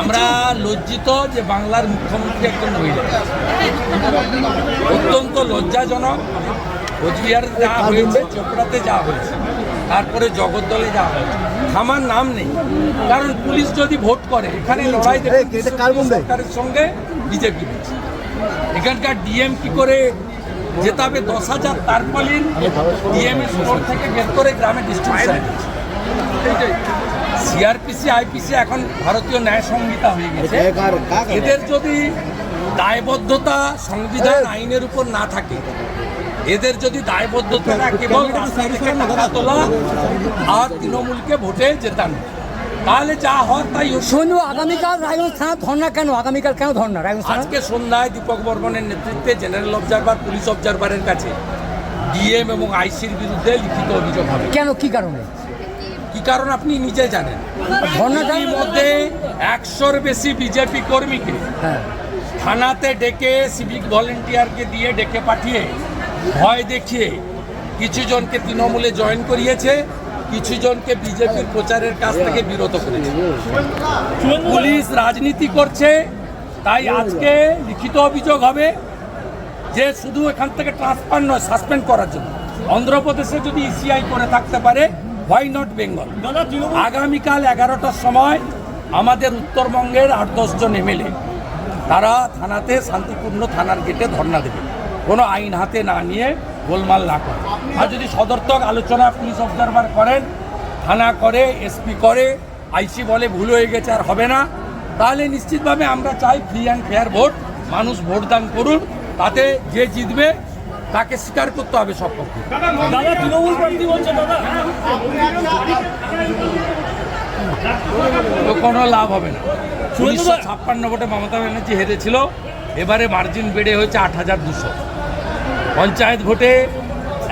আমরা লজ্জিত যে বাংলার মুখ্যমন্ত্রী একজন মহিলা। অত্যন্ত লজ্জাজনক কোচবিহার যা হয়েছে চোপড়াতে যা হয়েছে তারপরে জগদ্দলে যা হয়েছে থামার নাম নেই। কারণ পুলিশ যদি ভোট করে এখানে লড়াই সরকারের সঙ্গে বিজেপি এখানকার ডিএম কি করে যেতে হবে দশ হাজার তারপলিন ডিএম স্টোর থেকে বের করে গ্রামে ডিস্ট্রিবিউশন সিআরপিসি আইপিসি এখন ভারতীয় ন্যায় সংহিতা হয়ে গেছে। এদের যদি দায়বদ্ধতা সংবিধান আইনের উপর না থাকে এদের যদি দায়বদ্ধতা না কেবল টাকা তোলা আর তৃণমূলকে ভোটে জেতানো তাহলে যা হওয়ার তাই। শুনু আগামীকাল রায়গঞ্জ থানা ধর্না কেন? আগামীকাল কেন ধর্না? রায়গঞ্জ আজকে সন্ধ্যায় দীপক বর্মনের নেতৃত্বে জেনারেল অবজারভার পুলিশ অবজারভারের কাছে ডিএম এবং আইসির বিরুদ্ধে লিখিত অভিযোগ হবে। কেন? কি কারণে? কি কারণ আপনি নিজে জানেন? মধ্যে একশোর বেশি বিজেপি কর্মীকে হ্যাঁ। থানাতে ডেকে সিভিক ভলেন্টিয়ারকে দিয়ে ডেকে পাঠিয়ে ভয় দেখিয়ে কিছু জনকে তৃণমূলে জয়েন করিয়েছে কিছু জনকে বিজেপির প্রচারের কাছ থেকে বিরত করেছে। পুলিশ রাজনীতি করছে তাই আজকে লিখিত অভিযোগ হবে যে শুধু এখান থেকে ট্রান্সফার নয় সাসপেন্ড করার জন্য। অন্ধ্রপ্রদেশে যদি ইসিআই করে থাকতে পারে হোয়াই নট বেঙ্গল আগামীকাল এগারোটার সময় আমাদের উত্তরবঙ্গের আট দশজন এমএলএ তারা থানাতে শান্তিপূর্ণ থানার গেটে ধর্ণা দেবে। কোনো আইন হাতে না নিয়ে গোলমাল না করে। আর যদি সদর্থক আলোচনা পুলিশ অবজারভার করেন থানা করে এসপি করে আইসি বলে ভুল হয়ে গেছে আর হবে না তাহলে নিশ্চিতভাবে আমরা চাই ফ্রি অ্যান্ড ফেয়ার ভোট মানুষ ভোটদান করুন তাতে যে জিতবে তাকে স্বীকার করতে হবে সব পক্ষে। কোনো লাভ হবে না। উনিশশো ছাপ্পান্ন ভোটে মমতা ব্যানার্জি হেরেছিল এবারে মার্জিন বেড়ে হয়েছে আট হাজার দুশো। পঞ্চায়েত ভোটে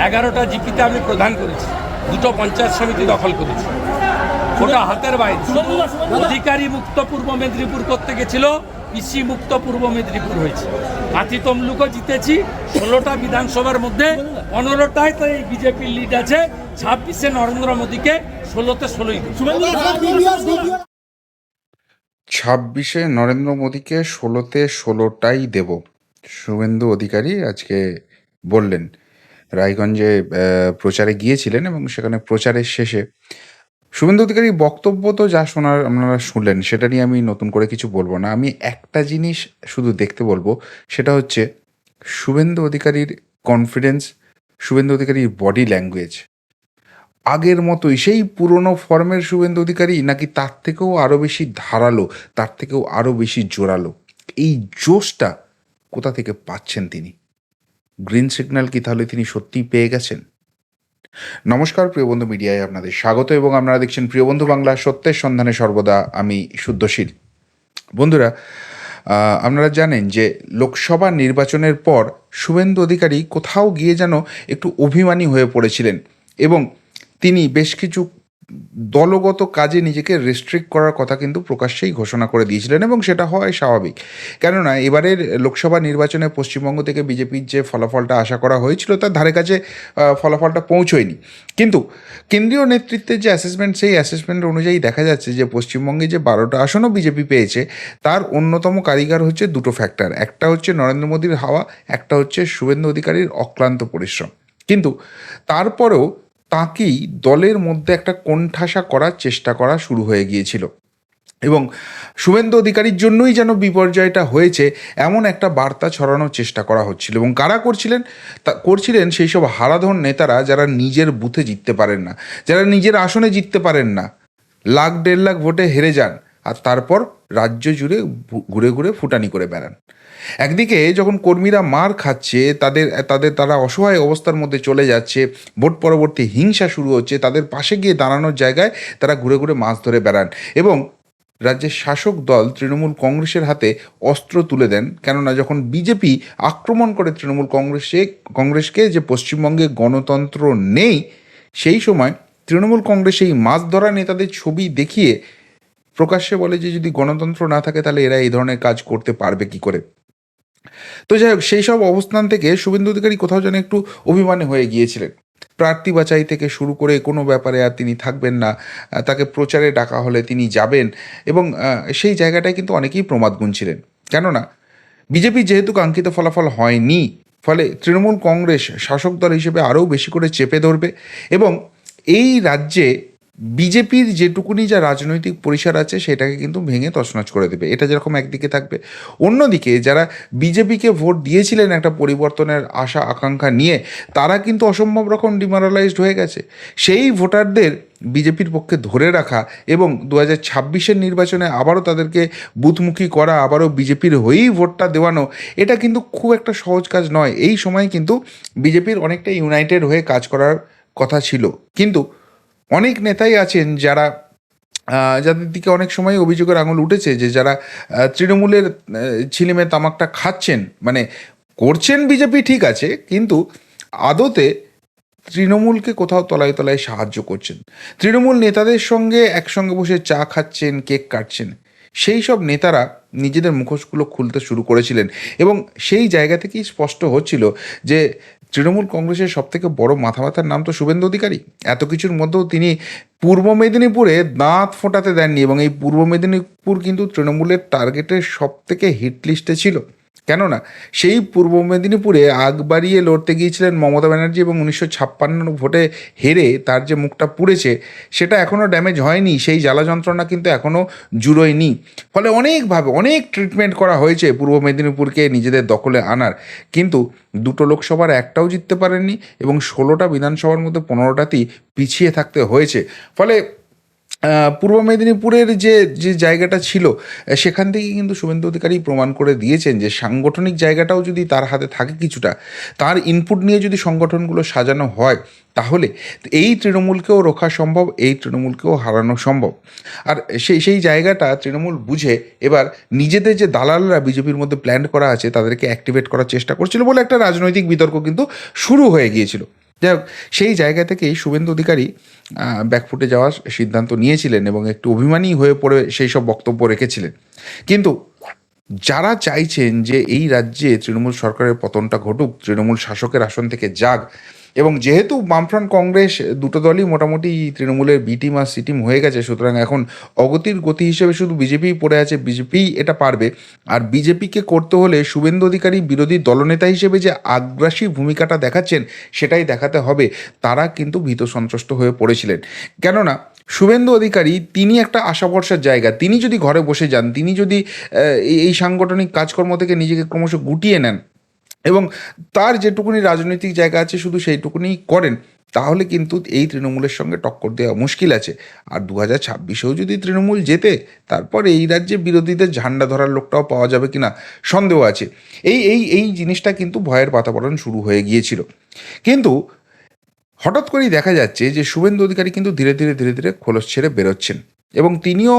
এগারোটা জিপিতে আমি প্রধান করেছি দুটো পঞ্চায়েত সমিতি দখল করেছি। ওটা হাতের বাইরে। অধিকারী মুক্ত পূর্ব মেদিনীপুর করতে গেছিল পিসি মুক্ত পূর্ব মেদিনীপুর হয়েছে। কাঁথি তমলুকও জিতেছি, ষোলোটা বিধানসভার মধ্যে পনেরোটায় তো এই বিজেপির লিড আছে, ছাব্বিশে নরেন্দ্র মোদীকে, ষোলোতে ষোলোই ছাব্বিশে নরেন্দ্র মোদীকে ষোলোতে ষোলোটাই দেব, শুভেন্দু অধিকারী আজকে বললেন। রায়গঞ্জে প্রচারে গিয়েছিলেন এবং সেখানে প্রচারের শেষে শুভেন্দু অধিকারী বক্তব্য তো যা শোনার আপনারা শুনলেন, সেটা নিয়ে আমি নতুন করে কিছু বলব না। আমি একটা জিনিস শুধু দেখতে বলব, সেটা হচ্ছে শুভেন্দু অধিকারীর কনফিডেন্স শুভেন্দু অধিকারীর বডি ল্যাঙ্গুয়েজ আগের মতোই সেই পুরনো ফর্মের শুভেন্দু অধিকারী নাকি তার থেকেও আরও বেশি ধারালো, তার থেকেও আরও বেশি জোরালো। এই জোশটা কোথা থেকে পাচ্ছেন তিনি? গ্রিন সিগন্যাল কি তাহলে তিনি সত্যিই পেয়ে গেছেন? নমস্কার, প্রিয় বন্ধু মিডিয়ায় আপনাদের স্বাগত এবং আপনারা দেখছেন প্রিয় বন্ধু বাংলা, সত্যের সন্ধানে সর্বদা আমি শুদ্ধশীল। বন্ধুরা আপনারা জানেন যে লোকসভা নির্বাচনের পর শুভেন্দু অধিকারী কোথাও গিয়ে যেন একটু অভিমানী হয়ে পড়েছিলেন এবং তিনি বেশ কিছু দলগত কাজে নিজেকে রেস্ট্রিক্ট করার কথা কিন্তু প্রকাশ্যেই ঘোষণা করে দিয়েছিলেন এবং সেটা হয় স্বাভাবিক। কেননা এবারের লোকসভা নির্বাচনে পশ্চিমবঙ্গ থেকে বিজেপির যে ফলাফলটা আশা করা হয়েছিল তার ধারে কাছে ফলাফলটা পৌঁছয়নি। কিন্তু কেন্দ্রীয় নেতৃত্বের যে অ্যাসেসমেন্ট সেই অ্যাসেসমেন্ট অনুযায়ী দেখা যাচ্ছে যে পশ্চিমবঙ্গে যে বারোটা আসনও বিজেপি পেয়েছে, তার অন্যতম কারিগর হচ্ছে দুটো ফ্যাক্টর একটা হচ্ছে নরেন্দ্র মোদীর হাওয়া, একটা হচ্ছে শুভেন্দু অধিকারীর অক্লান্ত পরিশ্রম। কিন্তু তারপরেও তাকেই দলের মধ্যে একটা কোণঠাসা করার চেষ্টা করা শুরু হয়ে গিয়েছিল। এবং শুভেন্দু অধিকারীর জন্যই যেন বিপর্যয়টা হয়েছে, এমন একটা বার্তা ছড়ানোর চেষ্টা করা হচ্ছিল। এবং কারা করছিলেন? তা, করছিলেন সেই সব হারাধন নেতারা যারা নিজের বুথে জিততে পারেন না, যারা নিজের আসনে জিততে পারেন না। লাখ দেড় লাখ ভোটে হেরে যান। আর তারপর রাজ্য জুড়ে ঘুরে ঘুরে ফুটানি করে বেড়ান। একদিকে যখন কর্মীরা মার খাচ্ছে, তাদের তাদের তারা অসহায় অবস্থার মধ্যে চলে যাচ্ছে, ভোট পরবর্তী হিংসা শুরু হচ্ছে, তাদের পাশে গিয়ে দাঁড়ানোর জায়গায় তারা ঘুরে ঘুরে মাছ ধরে বেড়ান এবং রাজ্যের শাসক দল তৃণমূল কংগ্রেসের হাতে অস্ত্র তুলে দেন। কেননা যখন বিজেপি আক্রমণ করে তৃণমূল কংগ্রেসে, কংগ্রেসকে যে পশ্চিমবঙ্গে গণতন্ত্র নেই, সেই সময় তৃণমূল কংগ্রেস এই মাছ ধরা নেতাদের ছবি দেখিয়ে প্রকাশ্যে বলে যে যদি গণতন্ত্র না থাকে, তাহলে এরা এই ধরনের কাজ করতে পারবে কি করে? তো যাই হোক, সেই সব অবস্থান থেকে শুভেন্দু অধিকারী কোথাও যেন একটু অভিমানে হয়ে গিয়েছিলেন। প্রার্থী বাছাই থেকে শুরু করে কোনো ব্যাপারে আর তিনি থাকবেন না। তাকে প্রচারে ডাকা হলে তিনি যাবেন এবং সেই জায়গাটায় কিন্তু অনেকেই প্রমাদ গুনছিলেন। কেননা, বিজেপি যেহেতু কাঙ্ক্ষিত ফলাফল হয়নি, ফলে তৃণমূল কংগ্রেস শাসক দল হিসেবে আরও বেশি করে চেপে ধরবে এবং এই রাজ্যে বিজেপির যেটুকুনি যা রাজনৈতিক পরিসর আছে, সেটাকে কিন্তু ভেঙে তছনছ করে দেবে। এটা যেরকম একদিকে থাকবে। অন্যদিকে যারা বিজেপিকে ভোট দিয়েছিলেন একটা পরিবর্তনের আশা, আকাঙ্ক্ষা নিয়ে, তারা কিন্তু অসম্ভব রকম ডিমোরালাইজড হয়ে গেছে। সেই ভোটারদের বিজেপির পক্ষে ধরে রাখা এবং দু হাজার ছাব্বিশের নির্বাচনে আবারও তাদেরকে বুথমুখী করা, আবারও বিজেপির হয়েই ভোটটা দেওয়ানো, এটা কিন্তু খুব একটা সহজ কাজ নয়। এই সময় কিন্তু বিজেপির অনেকটা ইউনাইটেড হয়ে কাজ করার কথা ছিল। কিন্তু অনেক নেতাই আছেন যারা যাদের দিকে অনেক সময় অভিযোগের আঙুল উঠেছে যে যারা তৃণমূলের ছিলিমে তামাকটা খাচ্ছেন। মানে করছেন বিজেপি ঠিক আছে, কিন্তু আদতে তৃণমূলকে কোথাও তলায় তলায় সাহায্য করছেন। তৃণমূল নেতাদের সঙ্গে একসঙ্গে বসে চা খাচ্ছেন, কেক কাটছেন, সেই সব নেতারা নিজেদের মুখোশগুলো খুলতে শুরু করেছিলেন। এবং সেই জায়গা থেকেই স্পষ্ট হচ্ছিল যে তৃণমূল কংগ্রেসের সবথেকে বড় মাথা ব্যথার নাম তো শুভেন্দু অধিকারী। এত কিছুর মধ্যেও তিনি পূর্ব মেদিনীপুরে দাঁত ফোটাতে দেননি এবং এই পূর্ব মেদিনীপুর কিন্তু তৃণমূলের টার্গেটের সব থেকে হিট লিস্টে ছিল। কেননা সেই পূর্ব মেদিনীপুরে আগ বাড়িয়ে লড়তে গিয়েছিলেন মমতা ব্যানার্জি এবং উনিশশো ছাপ্পান্ন ভোটে হেরে তার যে মুখটা পুড়েছে, সেটা এখনও ড্যামেজ হয়নি, সেই জ্বালা যন্ত্রণা কিন্তু এখনও জুড়োয়নি। ফলে অনেকভাবে, অনেক ট্রিটমেন্ট করা হয়েছে পূর্ব মেদিনীপুরকে নিজেদের দখলে আনার। কিন্তু দুটো লোকসভার একটাও জিততে পারেননি এবং ষোলোটা বিধানসভার মধ্যে পনেরোটাতেই পিছিয়ে থাকতে হয়েছে। ফলে পূর্ব মেদিনীপুরের যে যে জায়গাটা ছিল সেখান থেকে কিন্তু শুভেন্দু অধিকারী প্রমাণ করে দিয়েছেন যে সাংগঠনিক জায়গাটাও যদি তার হাতে থাকে কিছুটা, তার ইনপুট নিয়ে যদি সংগঠনগুলো সাজানো হয়, তাহলে এই তৃণমূলকেও রক্ষা সম্ভব, এই তৃণমূলকেও হারানো সম্ভব। আর সেই সেই জায়গাটা তৃণমূল বুঝে এবার নিজেদের যে দালালরা বিজেপির মধ্যে প্ল্যান করা আছে, তাদেরকে অ্যাক্টিভেট করার চেষ্টা করছিল বলে একটা রাজনৈতিক বিতর্ক কিন্তু শুরু হয়ে গিয়েছিল। যাই হোক, সেই জায়গা থেকেই শুভেন্দু অধিকারী ব্যাকফুটে যাওয়ার সিদ্ধান্ত নিয়েছিলেন এবং একটু অভিমানী হয়ে পড়ে সেই সব বক্তব্য রেখেছিলেন। কিন্তু যারা চাইছেন যে এই রাজ্যে তৃণমূল সরকারের পতনটা ঘটুক, তৃণমূল শাসকের আসন থেকে যাক এবং যেহেতু বামফ্রন্ট কংগ্রেস দুটো দলই মোটামুটি তৃণমূলের বি টিম আর সি টিম হয়ে গেছে, সুতরাং এখন অগতির গতি হিসেবে শুধু বিজেপিই পড়ে আছে বিজেপিই এটা পারবে। আর বিজেপিকে করতে হলে শুভেন্দু অধিকারী বিরোধী দলনেতা হিসেবে যে আগ্রাসী ভূমিকাটা দেখাচ্ছেন, সেটাই দেখাতে হবে। তারা কিন্তু ভীত সন্ত্রস্ত হয়ে পড়েছিলেন। কেননা শুভেন্দু অধিকারী তিনি একটা আশা ভরসার জায়গা। তিনি যদি ঘরে বসে যান, তিনি যদি এই সাংগঠনিক কাজকর্ম থেকে নিজেকে ক্রমশ গুটিয়ে নেন এবং তার যেটুকুনি রাজনৈতিক জায়গা আছে, শুধু সেইটুকুনি করেন, তাহলে কিন্তু এই তৃণমূলের সঙ্গে টক্কর দেওয়া মুশকিল আছে। আর দু হাজার ছাব্বিশেও যদি তৃণমূল জেতে, তারপর এই রাজ্যে বিরোধীদের ঝান্ডা ধরার লোকটাও পাওয়া যাবে কিনা সন্দেহ আছে। এই এই এই জিনিসটা কিন্তু ভয়ের বাতাবরণ শুরু হয়ে গিয়েছিল। কিন্তু হঠাৎ করেই দেখা যাচ্ছে যে শুভেন্দু অধিকারী কিন্তু ধীরে ধীরে ধীরে ধীরে খোলস ছেড়ে বেরোচ্ছেন এবং তিনিও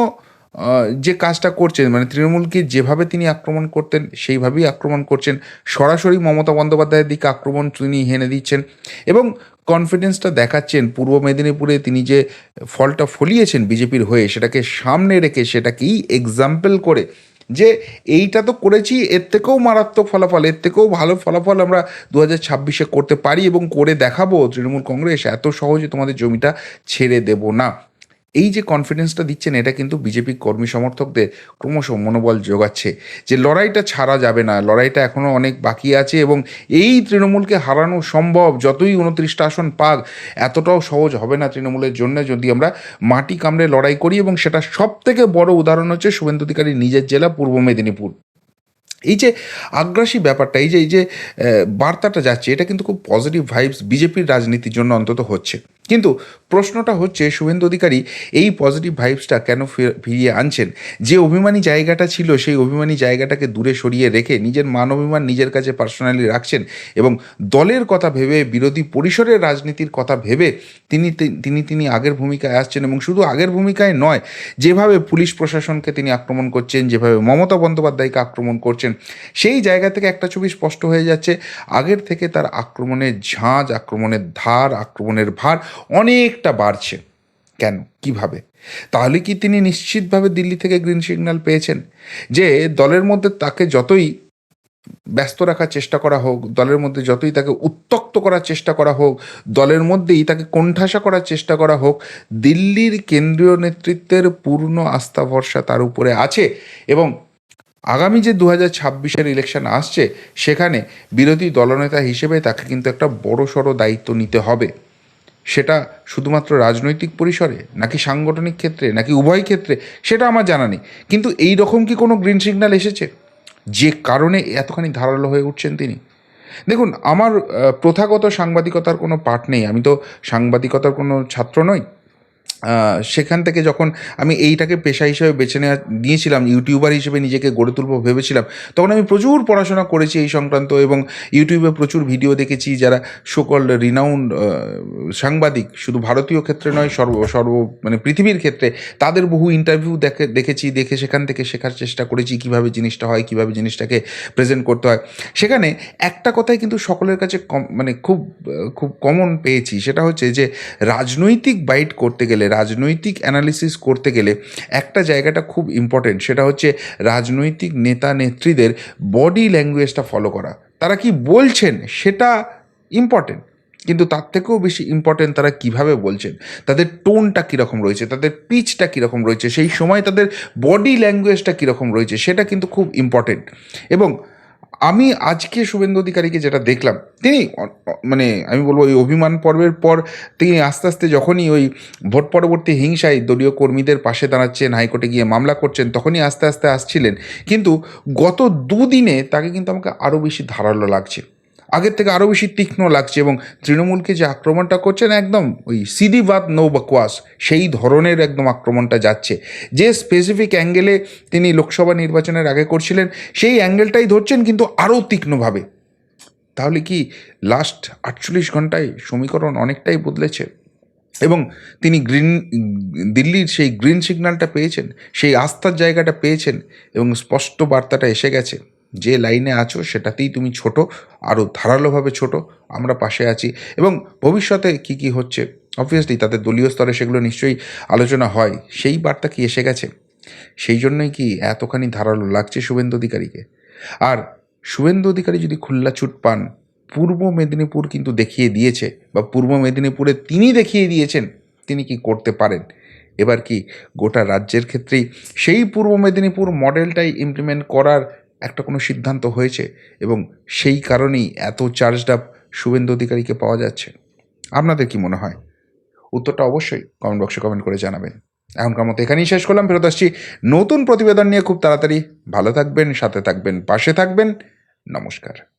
যে কাজটা করছেন মানে তৃণমূলকে যেভাবে তিনি আক্রমণ করতেন, সেইভাবেই আক্রমণ করছেন। সরাসরি মমতা বন্দ্যোপাধ্যায়ের দিকে আক্রমণ তিনি হেনে দিচ্ছেন এবং কনফিডেন্সটা দেখাচ্ছেন। পূর্ব মেদিনীপুরে তিনি যে ফলটা ফলিয়েছেন বিজেপির হয়ে, সেটাকে সামনে রেখে, সেটাকেই এক্সাম্পল করে যে এইটা তো করেছি, এর থেকেও মারাত্মক ফলাফল, এর থেকেও ভালো ফলাফল আমরা দু হাজার ছাব্বিশে করতে পারি এবং করে দেখাবো তৃণমূল কংগ্রেস। এত সহজে তোমাদের জমিটা ছেড়ে দেব না। এই যে কনফিডেন্সটা দিচ্ছেন, এটা কিন্তু বিজেপি কর্মী সমর্থকদের ক্রমশ মনোবল যোগাচ্ছে যে লড়াইটা ছাড়া যাবে না, লড়াইটা এখনও অনেক বাকি আছে এবং এই তৃণমূলকে হারানো সম্ভব, যতই উনত্রিশটা আসন পাক, এতটাও সহজ হবে না তৃণমূলের জন্য যদি আমরা মাটি কামড়ে লড়াই করি এবং সেটা সব থেকে বড় উদাহরণ হচ্ছে শুভেন্দু অধিকারী নিজের জেলা, পূর্ব মেদিনীপুর। এই যে আগ্রাসী ব্যাপারটা, এই যে এই যে বার্তাটা যাচ্ছে, এটা কিন্তু খুব পজিটিভ ভাইবস বিজেপির রাজনীতির জন্য অন্তত হচ্ছে। কিন্তু প্রশ্নটা হচ্ছে, শুভেন্দু অধিকারী, এই পজিটিভ ভাইবসটা কেন ফির- ফিরিয়ে আনছেন? যে অভিমানী জায়গাটা ছিল, সেই অভিমানী জায়গাটাকে দূরে সরিয়ে রেখে নিজের মান অভিমান নিজের কাছে পার্সোনালি রাখছেন এবং দলের কথা ভেবে, বিরোধী পরিসরের রাজনীতির কথা ভেবে তিনি তিনি তিনি আগের ভূমিকায় আসছেন এবং শুধু আগের ভূমিকায় নয়, যেভাবে পুলিশ প্রশাসনকে তিনি আক্রমণ করছেন, যেভাবে মমতা বন্দ্যোপাধ্যায়কে আক্রমণ করছেন, সেই জায়গা থেকে একটা ছবি স্পষ্ট হয়ে যাচ্ছে, আগের থেকে তার আক্রমণের ঝাঁজ, আক্রমণের ধার, আক্রমণের ভার অনেকটা বাড়ছে। কেন? কীভাবে? তাহলে কি তিনি নিশ্চিতভাবে দিল্লি থেকে গ্রিন সিগন্যাল পেয়েছেন? যে দলের মধ্যে তাকে যতই ব্যস্ত রাখার চেষ্টা করা হোক, দলের মধ্যে যতই তাকে উত্তক্ত করার চেষ্টা করা হোক, দলের মধ্যেই তাকে কোণঠাসা করার চেষ্টা করা হোক, দিল্লির কেন্দ্রীয় নেতৃত্বের পূর্ণ আস্থা ভরসা তার উপরে আছে এবং আগামী যে দু হাজার ছাব্বিশের ইলেকশন আসছে, সেখানে বিরোধী দলনেতা হিসেবে তাকে কিন্তু একটা বড় সড়ো দায়িত্ব নিতে হবে। সেটা শুধুমাত্র রাজনৈতিক পরিসরে, নাকি সাংগঠনিক ক্ষেত্রে, নাকি উভয় ক্ষেত্রে, সেটা আমার জানা নেই। কিন্তু এই রকম কি কোনো গ্রিন সিগন্যাল এসেছে? যে কারণে এতখানি ধারালো হয়ে উঠছেন তিনি? দেখুন, আমার প্রথাগত সাংবাদিকতার কোনো পাঠ নেই। আমি তো সাংবাদিকতার কোনো ছাত্র নই। সেখান থেকে যখন আমি এইটাকে পেশা হিসেবে বেছে নেওয়া নিয়েছিলাম, ইউটিউবার হিসেবে নিজেকে গড়ে তুলবো ভেবেছিলাম, তখন আমি প্রচুর পড়াশোনা করেছি এই সংক্রান্ত এবং ইউটিউবে প্রচুর ভিডিও দেখেছি যারা সকল রিনাউন্ড সাংবাদিক, শুধু ভারতীয় ক্ষেত্রে নয়, সর্ব সর্ব মানে পৃথিবীর ক্ষেত্রে তাদের বহু ইন্টারভিউ দেখে, দেখেছি, দেখে সেখান থেকে শেখার চেষ্টা করেছি কীভাবে জিনিসটা হয়, কীভাবে জিনিসটাকে প্রেজেন্ট করতে হয়। সেখানে একটা কথাই কিন্তু সকলের কাছে কম মানে খুব খুব কমন পেয়েছি, সেটা হচ্ছে যে রাজনৈতিক বাইট করতে গেলে রাজনৈতিক অ্যানালিসিস করতে গেলে একটা জায়গাটা খুব ইম্পর্টেন্ট সেটা হচ্ছে রাজনৈতিক নেতা নেত্রীদের বডি ল্যাঙ্গুয়েজটা ফলো করা। তারা কি বলছেন সেটা ইম্পর্টেন্ট কিন্তু তার থেকেও বেশি ইম্পর্টেন্ট তারা কীভাবে বলছেন? তাদের টোনটা কীরকম রয়েছে? তাদের পিচটা কীরকম রয়েছে? সেই সময় তাদের বডি ল্যাঙ্গুয়েজটা কীরকম রয়েছে? সেটা কিন্তু খুব ইম্পর্টেন্ট এবং আমি আজকে শুভেন্দু অধিকারীকে যেটা দেখলাম, তিনি মানে আমি বলব ওই অভিমান পর্বের পর তিনি আস্তে আস্তে যখনই ওই ভোট পরবর্তী হিংসায় দলীয় কর্মীদের পাশে দাঁড়াচ্ছেন, হাইকোর্টে গিয়ে মামলা করছেন, তখনই আস্তে আস্তে আসছিলেন। কিন্তু গত দুদিনে তাকে কিন্তু আমাকে আরও বেশি ধারালো লাগছে। আগের থেকে আরও বেশি তীক্ষ্ণ লাগছে এবং তৃণমূলকে যে আক্রমণটা করছেন একদম ওই সিদিবাদ নৌ বকওয়াস সেই ধরনের একদম আক্রমণটা যাচ্ছে। যে স্পেসিফিক অ্যাঙ্গেলে তিনি লোকসভা নির্বাচনের আগে করছিলেন, সেই অ্যাঙ্গেলটাই ধরছেন কিন্তু আরও তীক্ষ্ণভাবে। তাহলে কি লাস্ট আটচল্লিশ ঘন্টায় সমীকরণ অনেকটাই বদলেছে? এবং তিনি গ্রিন দিল্লির সেই গ্রিন সিগন্যালটা পেয়েছেন, সেই আস্থার জায়গাটা পেয়েছেন এবং স্পষ্ট বার্তাটা এসে গেছে। যে লাইনে আছো সেটাতেই তুমি ছোট আরও ধারালোভাবে ছোট, আমরা পাশে আছি। এবং ভবিষ্যতে কি কি হচ্ছে অবভিয়াসলি তাদের দলীয় স্তরে সেগুলো নিশ্চয়ই আলোচনা হয়। সেই বার্তা কি এসে গেছে? সেই জন্যই কি এতখানি ধারালো লাগছে শুভেন্দু অধিকারীকে? আর শুভেন্দু অধিকারী যদি খুল্লা ছুট পান, পূর্ব মেদিনীপুর কিন্তু দেখিয়ে দিয়েছে, বা পূর্ব মেদিনীপুরে তিনি দেখিয়ে দিয়েছেন, তিনি কি করতে পারেন? এবার কি গোটা রাজ্যের ক্ষেত্রেই সেই পূর্ব মেদিনীপুর মডেলটাই ইমপ্লিমেন্ট করার একটা কোনো সিদ্ধান্ত হয়েছে এবং সেই কারণেই এত চার্জড আপ শুভেন্দু অধিকারীকে পাওয়া যাচ্ছে। আপনাদের কি মনে হয়? উত্তরটা অবশ্যই কমেন্ট বক্সে কমেন্ট করে জানাবেন। এখনকার মতো এখানেই শেষ করলাম, ফেরত আসছি নতুন প্রতিবেদন নিয়ে। খুব তাড়াতাড়ি ভালো থাকবেন, সাথে থাকবেন, পাশে থাকবেন। নমস্কার।